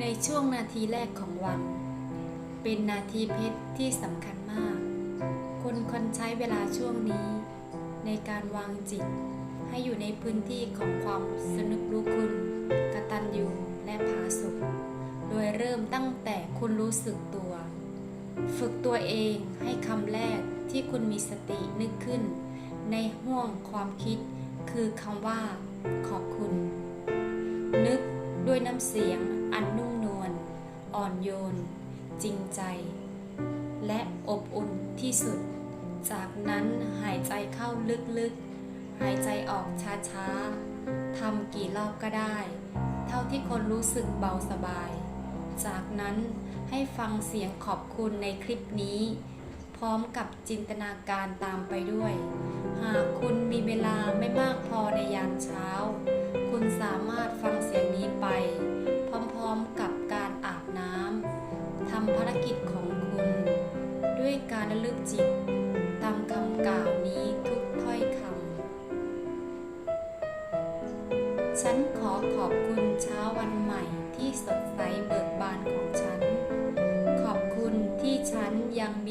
ในช่วงนาทีแรกของวัน เป็นนาทีเพชรที่สำคัญมาก คนคนใช้เวลาช่วงนี้ ในการวางจิต ให้อยู่ในพื้นที่ของความสนึกรู้คุณกตัญญูและผาสุกโดยเริ่มตั้งแต่คุณรู้สึกตัว ฝึกตัวเองให้คำแรกที่คุณมีสตินึกขึ้น ในห่วงความคิดคือคำว่า ขอบคุณ นึกำเสียงอันนุ่มนวลอ่อนโยน จริงใจ และอบอุ่นที่สุด จากนั้นหายใจเข้าลึกๆ หายใจออกช้าๆทำกี่รอบก็ได้ เท่าที่คนรู้สึกเบาสบาย จากนั้นให้ฟังเสียงขอบคุณในคลิปนี้ พร้อมกับจินตนาการตามไปด้วย หากคุณมีเวลาไม่มากพอในยามเช้า คุณสามารถฟังเสียงนี้ไป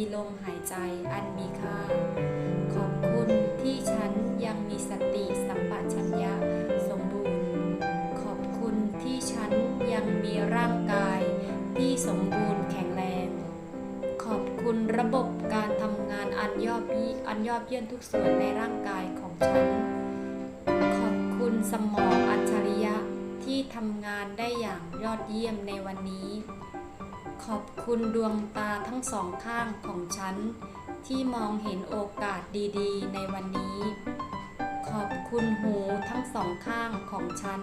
มีลมหายใจอันมีค่า ขอบคุณที่ฉันยังมีสติสัมปชัญญะสมบูรณ์ ขอบคุณที่ฉันยังมีร่างกายที่สมบูรณ์แข็งแรง ขอบคุณระบบการทำงานอันยอดอันยอดเยี่ยมทุกส่วนในร่างกายของฉัน ขอบคุณสมองอัจฉริยะที่ทำงานได้อย่างยอดเยี่ยมในวันนี้ ขอบคุณดวงตาทั้งสองข้างของฉัน ที่มองเห็นโอกาสดีๆ ในวันนี้ ขอบคุณหูทั้งสองข้างของฉัน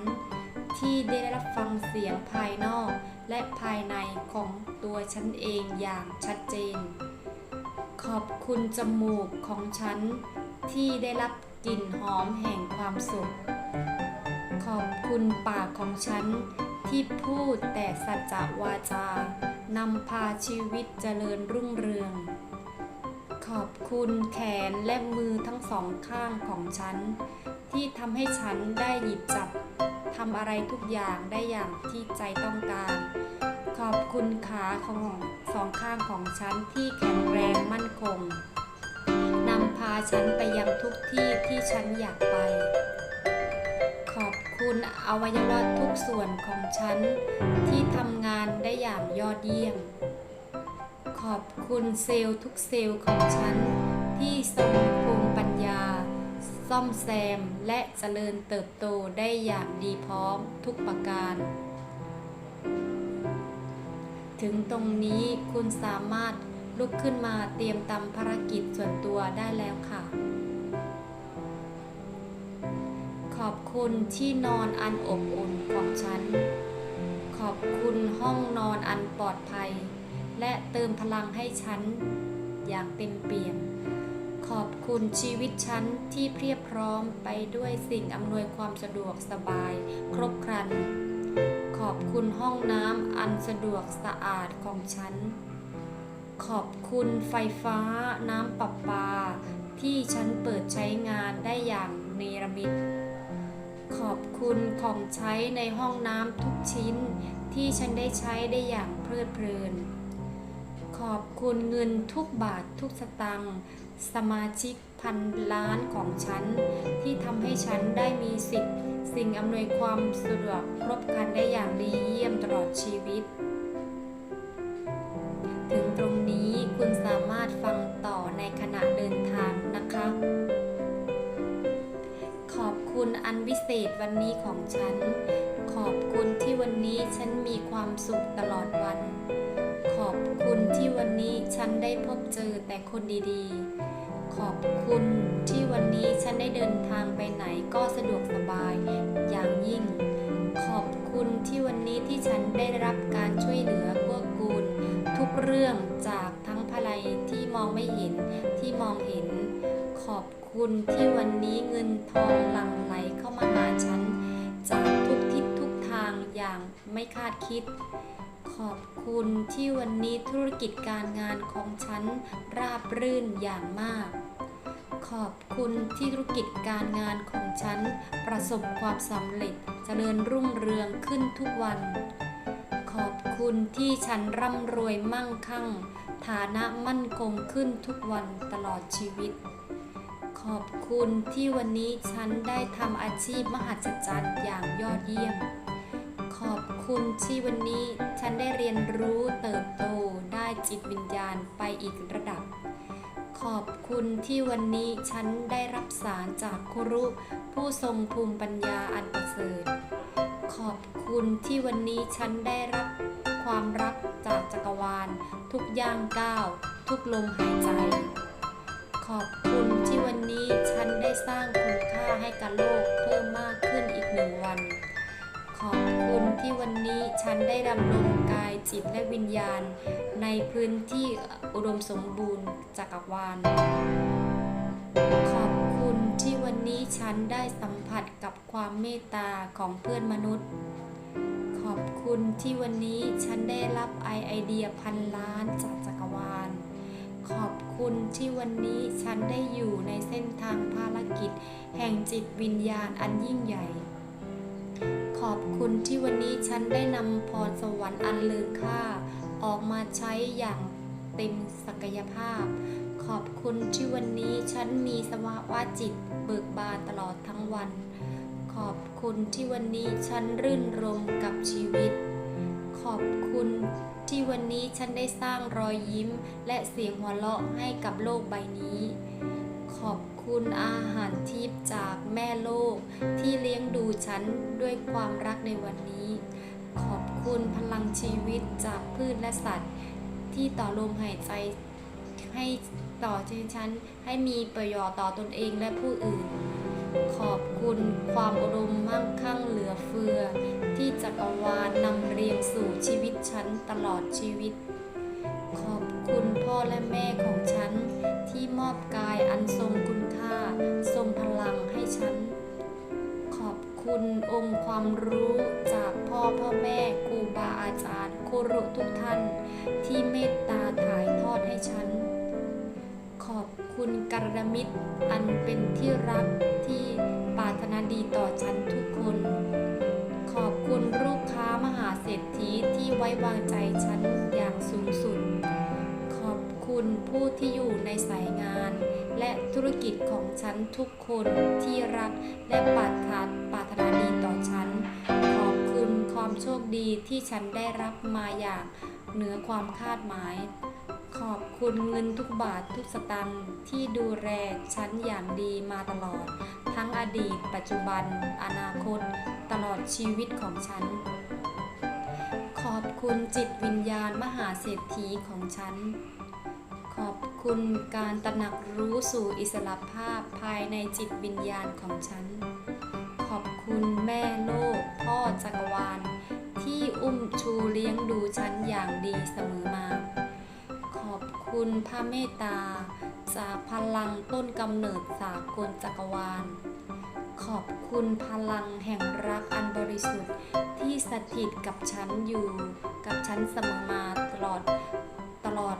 ที่ได้รับฟังเสียงภายนอกและภายในของตัวฉันเองอย่างชัดเจน ขอบคุณจมูกของฉัน ที่ได้รับกลิ่นหอมแห่งความสุข ขอบคุณปากของฉันที่พูดแต่สัจจวาจา นำพาชีวิตเจริญรุ่งเรือง ขอบคุณแขนและมือทั้งสองข้างของฉัน ที่ทำให้ฉันได้หยิบจับทำอะไรทุกอย่างได้อย่างที่ใจต้องการ ขอบคุณขาของสองข้างของฉันที่แข็งแรงมั่นคงนำพาฉันไปยังทุกที่ที่ฉันอยากไป ขอบคุณอวัยวะทุกส่วนของฉัน ที่ทำงานได้อย่างยอดเยี่ยม ขอบคุณเซลล์ทุกเซลล์ของฉัน ที่ทรงภูมิปัญญา ซ่อมแซมและเจริญเติบโตได้อย่างดีพร้อมทุกประการ ถึงตรงนี้คุณสามารถลุกขึ้นมาเตรียมตามภารกิจส่วนตัวได้แล้วค่ะ อบคุณที่นอนอันอบอุ่นของฉัน ขอบคุณห้องนอนอันปลอดภัย และเติมพลังให้ฉัน อย่างเต็มเปี่ยม ขอบคุณชีวิตฉันที่เพียบพร้อมไปด้วยสิ่งอำนวยความสะดวกสบาย ครบครัน ขอบคุณห้องน้ำอันสะดวกสะอาดของฉัน ขอบคุณไฟฟ้าน้ำประปาที่ฉันเปิดใช้งานได้อย่างเนรมิต ขอบคุณของใช้ในห้องน้ำทุกชิ้น ที่ฉันได้ใช้ได้อย่างเพลิดเพลิน ขอบคุณเงินทุกบาททุกสตางค์สมาชิกพันล้านของฉัน ที่ทำให้ฉันได้มีสิทธิ์ สิ่งอำนวยความสะดวกครบครัน ษวันนี้ของฉัน ขอบคุณที่วันนี้ฉันมีความสุขตลอดวัน ขอบคุณที่วันนี้ฉันได้พบเจอแต่คนดีๆ ขอบคุณที่วันนี้ฉันได้เดินทางไปไหนก็สะดวกสบายอย่างยิ่ง ขอบคุณที่วันนี้ที่ฉันได้รับการช่วยเหลือเกื้อกูล ทุกเรื่องจากทั้งภายที่มองไม่เห็นที่มองเห็น ขอบ คุณที่วันนี้เงินทองหลั่งไหลเข้ามาหาฉัน จากทุกทิศทุกทางอย่างไม่คาดคิด ขอบคุณที่วันนี้ธุรกิจการงานของฉันราบรื่นอย่างมาก ขอบคุณที่ธุรกิจการงานของฉันประสบความสำเร็จเจริญรุ่งเรืองขึ้นทุกวัน ขอบคุณที่ฉันร่ำรวยมั่งคั่ง ฐานะมั่นคงขึ้นทุกวันตลอดชีวิต ขอบคุณที่วันนี้ฉันได้ทำอาชีพมหัศจรรย์อย่างยอดเยี่ยม ขอบคุณที่วันนี้ฉันได้เรียนรู้เติบโตได้จิตวิญญาณไปอีกระดับ ขอบคุณที่วันนี้ฉันได้รับสารจากครุ ผู้ทรงภูมิปัญญาอันประเสริฐ ขอบคุณที่วันนี้ฉันได้รับความรักจากจักรวาล ทุกย่างก้าว ทุกลมหายใจ นนี้ฉันได้ดำรงกายจิตและวิญญาณ ในพื้นที่อุดมสมบูรณ์จักรวาล ขอบคุณที่วันนี้ฉันได้สัมผัสกับความเมตตาของเพื่อนมนุษย์ ขอบคุณที่วันนี้ฉันได้รับไอไอเดียพันล้านจากจักรวาล ขอบคุณที่วันนี้ฉันได้อยู่ในเส้นทางภารกิจ แห่งจิตวิญญาณอันยิ่งใหญ่ ขอบคุณที่วันนี้ฉันได้นำพรสวรรค์อันเลอค่า ออกมาใช้อย่างเต็มศักยภาพ ขอบคุณที่วันนี้ฉันมีสภาวะจิตเบิกบานตลอดทั้งวัน ขอบคุณที่วันนี้ฉันรื่นรมกับชีวิต ขอบคุณที่วันนี้ฉันได้สร้างรอยยิ้ม และเสียงหัวเราะให้กับโลกใบนี้ ขอบคุณอาหารทิพย์จากแม่โลก เลี้ยงดูฉันด้วยความรักในวันนี้ ขอบคุณพลังชีวิตจากพืชและสัตว์ ที่ต่อลมหายใจให้ต่อชีวิตฉันให้มีประโยชน์ต่อตนเองและผู้อื่น ขอบคุณความอุดมณ์มั่งคั่งเหลือเฟือ ที่จักรวาลนำเรียงสู่ชีวิตฉันตลอดชีวิต ขอบคุณพ่อและแม่ของฉัน ที่มอบกายอันทรงคุณค่า ทรงพลังให้ฉัน คุณองค์ความรู้จากพ่อพ่อแม่ครูบาอาจารย์ครูรุทุกท่าน ที่เมตตาถ่ายทอดให้ฉัน ขอบคุณกัลยาณมิตรอันเป็นที่รักที่ปรารถนาดีต่อฉันทุกคน ขอบคุณลูกค้ามหาเศรษฐีที่ไว้วางใจฉัน ธุรกิจของฉันทุกคนที่รักและปรารถนาปรารถนาดีต่อฉัน ขอบคุณความโชคดีที่ฉันได้รับมาอย่างเหนือความคาดหมาย ขอบคุณเงินทุกบาททุกสตังค์ที่ดูแลฉันอย่างดีมาตลอด ทั้งอดีต ปัจจุบัน อนาคต ตลอดชีวิตของฉัน ขอบคุณจิตวิญญาณมหาเศรษฐีของฉัน คุณการตระหนักรู้สู่อิสรภาพภายในจิตวิญญาณของฉัน ขอบคุณแม่โลก พ่อจักรวาล ที่อุ้มชูเลี้ยงดูฉันอย่างดีเสมอมา ขอบคุณพระเมตตา จากพลังต้นกำเนิดสากลจักรวาล ขอบคุณพลังแห่งรักอันบริสุทธิ์ที่สถิตกับฉันอยู่ กับฉันเสมอมาตลอดตลอด